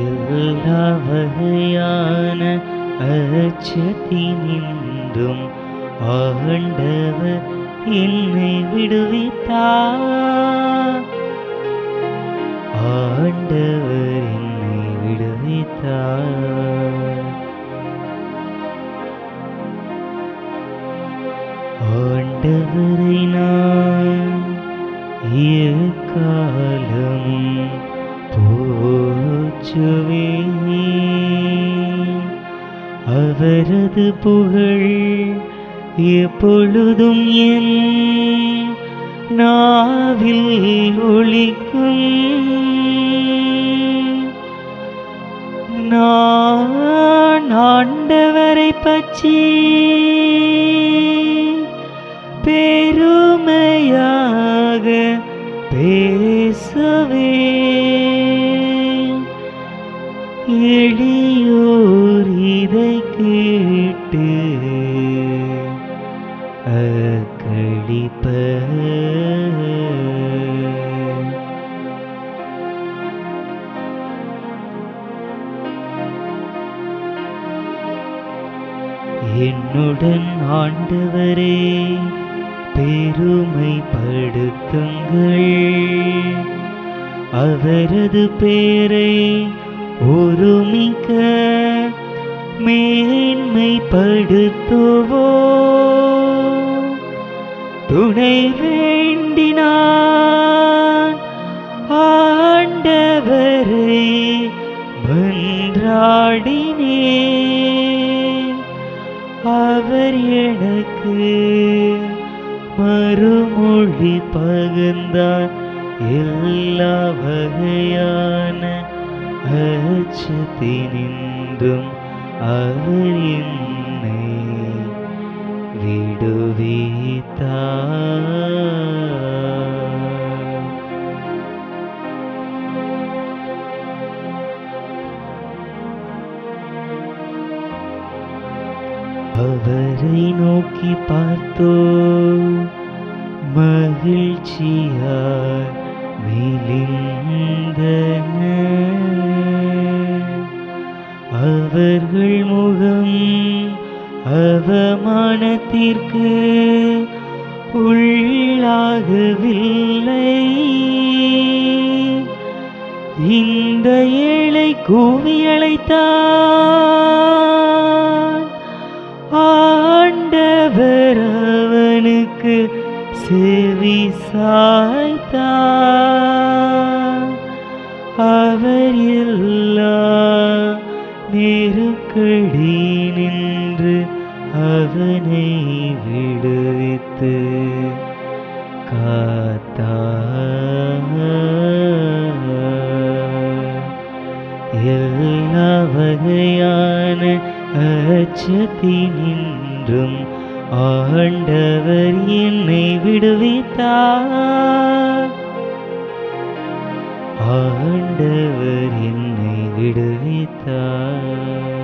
எல்லா வகையான அச்சத்தினின்றும் ஆண்டவர் என்னை விடுவித்தார் ஆண்டவர் என்னை விடுவித்தார் ஆண்டவரை நான் எக்காலமும் போச்சுவே அவரது புகழ் எப்பொழுதும் என் நாவில் ஒழிக்கும். நான் ஆண்டவரை பற்றி பெருமையாக பேசவே எளியோர் இதை கேட்டு அக்களிப்ப என்னுடன் ஆண்டவரே பெருமைப்படுத்துங்கள் அவரது பேரை ஒருமிக்க மேன்மைப்படுத்துவோ துணை வேண்டினான் ஆண்டவரை மன்றாடினேன் அவர் எனக்கு மறுமொழி பகிர்ந்தார். எல்லா வகையான அச்சத்தினின்றும் அவள் என்னை விடுவித்தார் அவரை நோக்கி பார்த்தோ மகிழ்ச்சியார் மெலிந்தன. அவர்கள் முகம் அவமானத்திற்கு உள்ளாகவில்லை. இந்த ஏழை கூவி அழைத்தான். ஆண்டவர் அவனுக்கு செவி சாய்த்தார் அவர் எல்லா நெருக்கடி நின்று அவனை விடுவித்து காத்தா எல்லா வகையான அச்சத்தினின்றும் ஆண்டவர் என்னை விடுவித்தார். ஆண்டவர் என் விடுவித்தார்